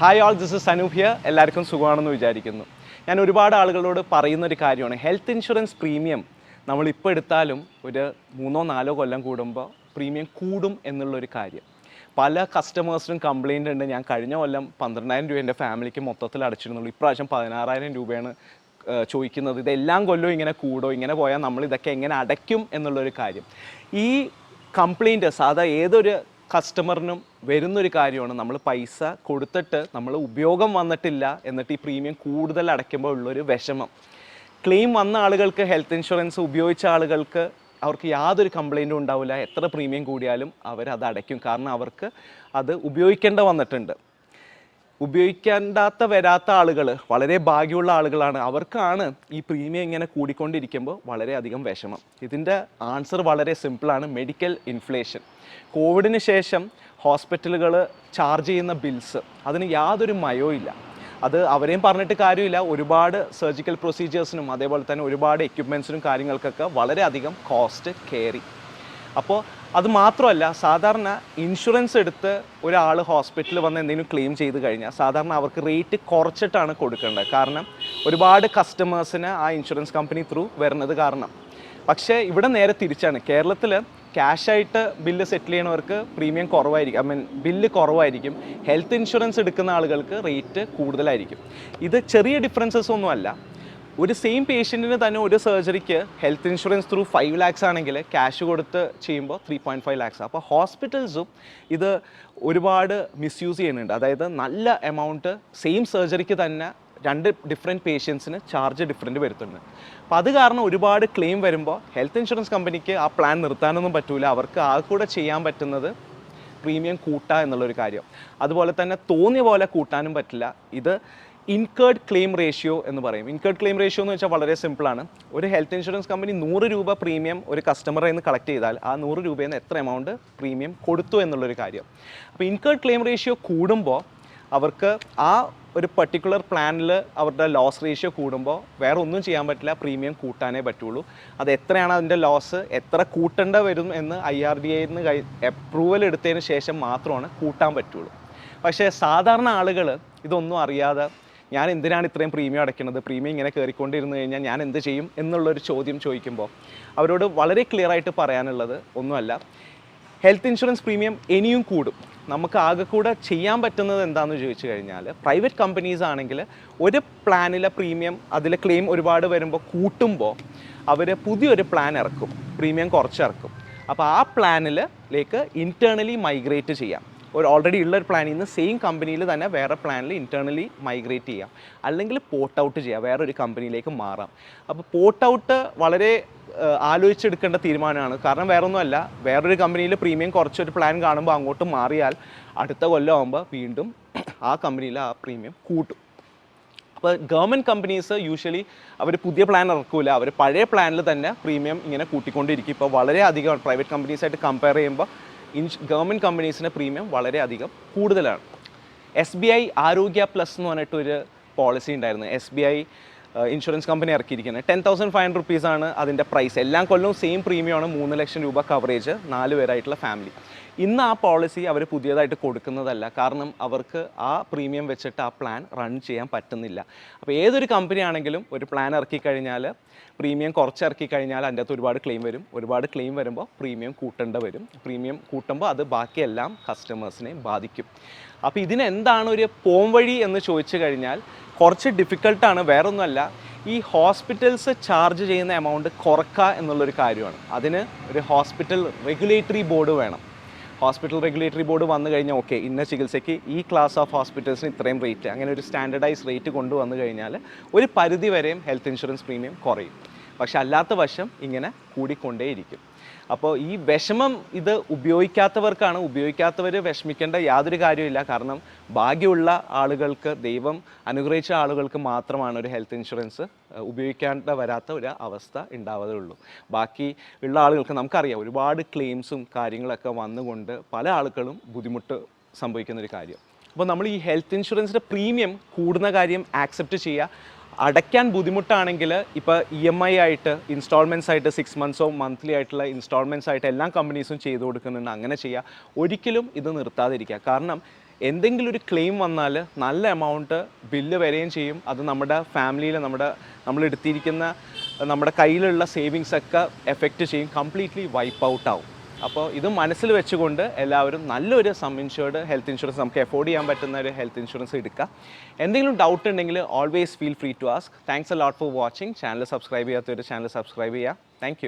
Hi all this is Anoop here എല്ലാവർക്കും സുഖമാണെന്ന് വിചാരിക്കുന്നു. ഞാൻ ഒരുപാട് ആളുകളോട് പറയുന്ന ഒരു കാര്യമാണ്. ഹെൽത്ത് ഇൻഷുറൻസ് പ്രീമിയം നമ്മളിപ്പോൾ എടുത്താലും ഒരു മൂന്നോ നാലോ കൊല്ലം കൂടുമ്പോൾ പ്രീമിയം കൂടും എന്നുള്ളൊരു കാര്യം. പല കസ്റ്റമേഴ്സിനും കംപ്ലയിന്റ് ഉണ്ട്. ഞാൻ കഴിഞ്ഞ കൊല്ലം പന്ത്രണ്ടായിരം രൂപ എന്റെ ഫാമിലിക്ക് മൊത്തത്തിൽ അടച്ചിരുന്നുള്ളൂ. ഇപ്രാവശ്യം പതിനാറായിരം രൂപയാണ് ചോദിക്കുന്നത്. ഇതെല്ലാം കൊല്ലവും ഇങ്ങനെ കൂടോ. ഇങ്ങനെ പോയാൽ നമ്മൾ ഇതൊക്കെ എങ്ങനെ അടയ്ക്കും എന്നുള്ളൊരു കാര്യം. ഈ കംപ്ലയിന്റ് സാധാ ഏതൊരു കസ്റ്റമറിനും വരുന്നൊരു കാര്യമാണ്. നമ്മൾ പൈസ കൊടുത്തിട്ട് നമ്മൾ ഉപയോഗം വന്നിട്ടില്ല എന്നിട്ട് ഈ പ്രീമിയം കൂടുതൽ അടയ്ക്കുമ്പോൾ ഉള്ളൊരു വിഷമം. ക്ലെയിം വന്ന ആളുകൾക്ക് ഹെൽത്ത് ഇൻഷുറൻസ് ഉപയോഗിച്ച ആളുകൾക്ക് അവർക്ക് യാതൊരു കംപ്ലൈന്റും ഉണ്ടാവില്ല. എത്ര പ്രീമിയം കൂടിയാലും അവരത് അടയ്ക്കും. കാരണം അവർക്ക് അത് ഉപയോഗിക്കേണ്ട വന്നിട്ടുണ്ട്. ഉപയോഗിക്കേണ്ടാത്ത വരാത്ത ആളുകൾ വളരെ ഭാഗ്യമുള്ള ആളുകളാണ്. അവർക്കാണ് ഈ പ്രീമിയം ഇങ്ങനെ കൂടിക്കൊണ്ടിരിക്കുമ്പോൾ വളരെയധികം വിഷമം. ഇതിന്റെ ആൻസർ വളരെ സിമ്പിളാണ് മെഡിക്കൽ ഇൻഫ്ലേഷൻ കോവിഡിന് ശേഷം ഹോസ്പിറ്റലുകൾ ചാർജ് ചെയ്യുന്ന ബിൽസ് അതിന് യാതൊരു മയവും ഇല്ല അത് അവരെയും പറഞ്ഞിട്ട് കാര്യമില്ല. ഒരുപാട് സർജിക്കൽ പ്രൊസീജിയേഴ്സിനും അതേപോലെ തന്നെ ഒരുപാട് എക്യുപ്മെൻസിനും കാര്യങ്ങൾക്കൊക്കെ വളരെയധികം കോസ്റ്റ് കയറി അപ്പോൾ അത് മാത്രമല്ല സാധാരണ ഇൻഷുറൻസ് എടുത്ത് ഒരാൾ ഹോസ്പിറ്റലിൽ വന്ന് എന്തെങ്കിലും ക്ലെയിം ചെയ്ത് കഴിഞ്ഞാൽ സാധാരണ അവർക്ക് റേറ്റ് കുറച്ചിട്ടാണ് കൊടുക്കേണ്ടത്. കാരണം ഒരുപാട് കസ്റ്റമേഴ്സിന് ആ ഇൻഷുറൻസ് കമ്പനി ത്രൂ വരുന്നത് കാരണം. പക്ഷേ ഇവിടെ നേരെ തിരിച്ചാണ്. കേരളത്തിൽ ക്യാഷായിട്ട് ബില്ല് സെറ്റിൽ ചെയ്യണവർക്ക് പ്രീമിയം കുറവായിരിക്കും. ഐ മീൻ ബില്ല് കുറവായിരിക്കും. ഹെൽത്ത് ഇൻഷുറൻസ് എടുക്കുന്ന ആളുകൾക്ക് റേറ്റ് കൂടുതലായിരിക്കും. ഇത് ചെറിയ ഡിഫറൻസസ് ഒന്നുമല്ല. ഒരു സെയിം പേഷ്യന്റിന് തന്നെ ഒരു സർജറിക്ക് health insurance through five lakhs ആണെങ്കിൽ ക്യാഷ് കൊടുത്ത് ചെയ്യുമ്പോൾ ത്രീ പോയിന്റ് ഫൈവ് ലാക്സ് അപ്പോൾ ഹോസ്പിറ്റൽസും ഇത് ഒരുപാട് മിസ്യൂസ് ചെയ്യുന്നുണ്ട്. അതായത് നല്ല എമൗണ്ട് സെയിം സർജറിക്ക് തന്നെ രണ്ട് ഡിഫറെന്റ് പേഷ്യൻസിന് ചാർജ് ഡിഫറെന്റ് വരുത്തുന്നുണ്ട് അപ്പോൾ അത് കാരണം ഒരുപാട് ക്ലെയിം വരുമ്പോൾ ഹെൽത്ത് ഇൻഷുറൻസ് കമ്പനിക്ക് ആ പ്ലാൻ നിർത്താനൊന്നും പറ്റൂല. അവർക്ക് ആ കൂടെ ചെയ്യാൻ പറ്റുന്നത് പ്രീമിയം കൂട്ടുക എന്നുള്ളൊരു കാര്യം. അതുപോലെ തന്നെ തോന്നിയ പോലെ കൂട്ടാനും പറ്റില്ല. ഇത് ഇൻകേർഡ് ക്ലെയിം റേഷ്യോ എന്ന് പറയും. ഇൻകേർഡ് ക്ലെയിം റേഷ്യോ എന്ന് വെച്ചാൽ വളരെ സിമ്പിളാണ് ഒരു ഹെൽത്ത് ഇൻഷുറൻസ് കമ്പനി നൂറ് രൂപ പ്രീമിയം ഒരു കസ്റ്റമറിൽ നിന്ന് കളക്ട് ചെയ്താൽ ആ നൂറ് രൂപയിൽ നിന്ന് എത്ര എമൗണ്ട് പ്രീമിയം കൊടുത്തു എന്നുള്ളൊരു കാര്യം. അപ്പോൾ ഇൻകേർഡ് ക്ലെയിം റേഷ്യോ കൂടുമ്പോൾ അവർക്ക് ആ ഒരു പർട്ടിക്കുലർ പ്ലാനിൽ അവരുടെ ലോസ് റേഷ്യോ കൂടുമ്പോൾ വേറെ ഒന്നും ചെയ്യാൻ പറ്റില്ല പ്രീമിയം കൂട്ടാനേ പറ്റുള്ളൂ. അത് എത്രയാണ് അതിന്റെ ലോസ് എത്ര കൂട്ടേണ്ട വരും എന്ന് ഐ ആർ ഡി ഐന്ന് കൈ അപ്രൂവൽ എടുത്തതിന് ശേഷം മാത്രമാണ് കൂട്ടാൻ പറ്റുള്ളൂ. പക്ഷേ സാധാരണ ആളുകൾ ഇതൊന്നും അറിയാതെ ഞാൻ എന്തിനാണ് ഇത്രയും പ്രീമിയം അടയ്ക്കുന്നത്? പ്രീമിയം ഇങ്ങനെ കയറിക്കൊണ്ടിരുന്നു കഴിഞ്ഞാൽ ഞാൻ എന്ത് ചെയ്യും എന്നുള്ളൊരു ചോദ്യം ചോദിക്കുമ്പോൾ അവരോട് വളരെ ക്ലിയർ ആയിട്ട് പറയാനുള്ളത് ഒന്നുമല്ല. ഹെൽത്ത് ഇൻഷുറൻസ് പ്രീമിയം ഇനിയും കൂടും. നമുക്ക് ആകെ കൂടെ ചെയ്യാൻ പറ്റുന്നത് എന്താണെന്ന് ചോദിച്ചു കഴിഞ്ഞാൽ പ്രൈവറ്റ് കമ്പനീസ് ആണെങ്കിൽ ഒരു പ്ലാനിലെ പ്രീമിയം അതിലെ ക്ലെയിം ഒരുപാട് വരുമ്പോൾ കൂട്ടുമ്പോൾ അവർ പുതിയൊരു പ്ലാൻ ഇറക്കും. പ്രീമിയം കുറച്ചിറക്കും. അപ്പോൾ ആ പ്ലാനിലേക്ക് ഇന്റേർണലി മൈഗ്രേറ്റ് ചെയ്യാം. ഒരു ഓൾറെഡി ഉള്ള ഒരു പ്ലാനിൽ നിന്ന് സെയിം കമ്പനിയിൽ തന്നെ വേറെ പ്ലാനിൽ ഇന്റേർണലി മൈഗ്രേറ്റ് ചെയ്യാം. അല്ലെങ്കിൽ പോർട്ട് ഔട്ട് ചെയ്യാം. വേറെ ഒരു കമ്പനിയിലേക്ക് മാറാം. അപ്പോൾ പോർട്ട് ഔട്ട് വളരെ ആലോചിച്ചെടുക്കേണ്ട തീരുമാനമാണ്. കാരണം വേറൊന്നുമല്ല. വേറൊരു കമ്പനിയിൽ പ്രീമിയം കുറച്ചൊരു പ്ലാൻ കാണുമ്പോൾ അങ്ങോട്ട് മാറിയാൽ അടുത്ത കൊല്ലം ആകുമ്പോൾ വീണ്ടും ആ കമ്പനിയിൽ ആ പ്രീമിയം കൂട്ടും. അപ്പോൾ ഗവൺമെന്റ് കമ്പനീസ് യൂഷ്വലി അവർ പുതിയ പ്ലാൻ ഇറക്കില്ല അവർ പഴയ പ്ലാനിൽ തന്നെ പ്രീമിയം ഇങ്ങനെ കൂട്ടിക്കൊണ്ടിരിക്കും. ഇപ്പോൾ വളരെയധികം പ്രൈവറ്റ് കമ്പനീസായിട്ട് കമ്പയർ ചെയ്യുമ്പോൾ ഇൻഷ് ഗവൺമെന്റ് കമ്പനീസിന്റെ പ്രീമിയം വളരെ അധികം കൂടുതലാണ്. S B I Arogya plus എന്ന് പറഞ്ഞിട്ടൊരു പോളിസി ഉണ്ടായിരുന്നു. S B I insurance company ഇറക്കിയിരിക്കുന്നത്. Ten thousand five hundred റുപ്പീസാണ് അതിന്റെ പ്രൈസ് എല്ലാ കൊല്ലവും സെയിം പ്രീമിയമാണ് മൂന്ന് ലക്ഷം രൂപ കവറേജ് നാല് പേരായിട്ടുള്ള ഫാമിലി ഇന്ന് ആ പോളിസി അവർ പുതിയതായിട്ട് കൊടുക്കുന്നതല്ല. കാരണം അവർക്ക് ആ പ്രീമിയം വെച്ചിട്ട് ആ പ്ലാൻ റൺ ചെയ്യാൻ പറ്റുന്നില്ല. അപ്പോൾ ഏതൊരു കമ്പനി ആണെങ്കിലും ഒരു പ്ലാൻ ഇറക്കി കഴിഞ്ഞാൽ പ്രീമിയം കുറച്ച് ഇറക്കി കഴിഞ്ഞാൽ അതിന്റെ അകത്ത് ഒരുപാട് ക്ലെയിം വരും. ഒരുപാട് ക്ലെയിം വരുമ്പോൾ പ്രീമിയം കൂട്ടേണ്ട വരും. പ്രീമിയം കൂട്ടുമ്പോൾ അത് ബാക്കിയെല്ലാം കസ്റ്റമേഴ്സിനെ ബാധിക്കും. അപ്പോൾ ഇതിനെന്താണ് ഒരു പോം വഴി എന്ന് ചോദിച്ചു കഴിഞ്ഞാൽ കുറച്ച് ഡിഫിക്കൽട്ടാണ് വേറൊന്നുമല്ല. ഈ ഹോസ്പിറ്റൽസ് ചാർജ് ചെയ്യുന്ന എമൗണ്ട് കുറക്കുക എന്നുള്ളൊരു കാര്യമാണ്. അതിന് ഒരു ഹോസ്പിറ്റൽ റെഗുലേറ്ററി ബോർഡ് വേണം. ഹോസ്പിറ്റൽ റെഗുലേറ്ററി ബോർഡ് വന്നു കഴിഞ്ഞാൽ ഓക്കെ ഇന്ന ചികിത്സയ്ക്ക് ഈ ക്ലാസ് ഓഫ് ഹോസ്പിറ്റൽസിന് ഇത്രയും റേറ്റ് അങ്ങനെ ഒരു സ്റ്റാൻഡർഡൈസ് റേറ്റ് കൊണ്ടുവന്നു കഴിഞ്ഞാൽ ഒരു പരിധി വരെയും ഹെൽത്ത് ഇൻഷുറൻസ് പ്രീമിയം കുറയും. പക്ഷെ അല്ലാത്ത വശം ഇങ്ങനെ കൂടിക്കൊണ്ടേയിരിക്കും. അപ്പോൾ ഈ വിഷമം ഇത് ഉപയോഗിക്കാത്തവർക്കാണ്. ഉപയോഗിക്കാത്തവർ വിഷമിക്കേണ്ട യാതൊരു കാര്യമില്ല കാരണം ഭാഗ്യമുള്ള ആളുകൾക്ക് ദൈവം അനുഗ്രഹിച്ച ആളുകൾക്ക് മാത്രമാണ് ഒരു ഹെൽത്ത് ഇൻഷുറൻസ് ഉപയോഗിക്കേണ്ട വരാത്ത ഒരു അവസ്ഥ ഉണ്ടാവുകയുള്ളൂ ബാക്കി ഉള്ള ആളുകൾക്ക് നമുക്കറിയാം ഒരുപാട് ക്ലെയിംസും കാര്യങ്ങളൊക്കെ വന്നുകൊണ്ട് പല ആളുകളും ബുദ്ധിമുട്ട് സംഭവിക്കുന്ന ഒരു കാര്യം. അപ്പോൾ നമ്മൾ ഈ ഹെൽത്ത് ഇൻഷുറൻസിന്റെ പ്രീമിയം കൂടുന്ന കാര്യം ആക്സെപ്റ്റ് ചെയ്യുക. അടയ്ക്കാൻ ബുദ്ധിമുട്ടാണെങ്കിൽ ഇപ്പോൾ ഇ എം ഐ ആയിട്ട് ഇൻസ്റ്റാൾമെന്റ്സ് ആയിട്ട് സിക്സ് മന്ത്സോ മന്ത്ലി ആയിട്ടുള്ള ഇൻസ്റ്റാൾമെന്റ്സ് ആയിട്ട് എല്ലാ കമ്പനീസും ചെയ്തു കൊടുക്കുന്നുണ്ട്. അങ്ങനെ ചെയ്യുക ഒരിക്കലും ഇത് നിർത്താതിരിക്കുക. കാരണം എന്തെങ്കിലും ഒരു ക്ലെയിം വന്നാൽ നല്ല എമൗണ്ട് ബില്ല് വരികയും ചെയ്യും. അത് നമ്മുടെ ഫാമിലിയിൽ നമ്മുടെ നമ്മൾ എടുത്തിരിക്കുന്ന നമ്മുടെ കയ്യിലുള്ള സേവിങ്സ് ഒക്കെ എഫക്റ്റ് ചെയ്യും. കംപ്ലീറ്റ്ലി വൈപ്പ് ഔട്ട് ആവും. അപ്പോൾ ഇത് മനസ്സിൽ വെച്ചുകൊണ്ട് എല്ലാവരും നല്ലൊരു സം ഇൻഷുർഡ് ഹെൽത്ത് ഇൻഷുറൻസ് നമുക്ക് എഫോർഡ് ചെയ്യാൻ പറ്റുന്ന ഒരു ഹെൽത്ത് ഇൻഷുറൻസ് എടുക്കുക എന്തെങ്കിലും ഡൗട്ട് ഉണ്ടെങ്കിൽ always feel free to ask thanks a lot for watching channel subscribe ചെയ്യാത്തൊരു ചാനൽ സബ്സ്ക്രൈബ് ചെയ്യുക. താങ്ക്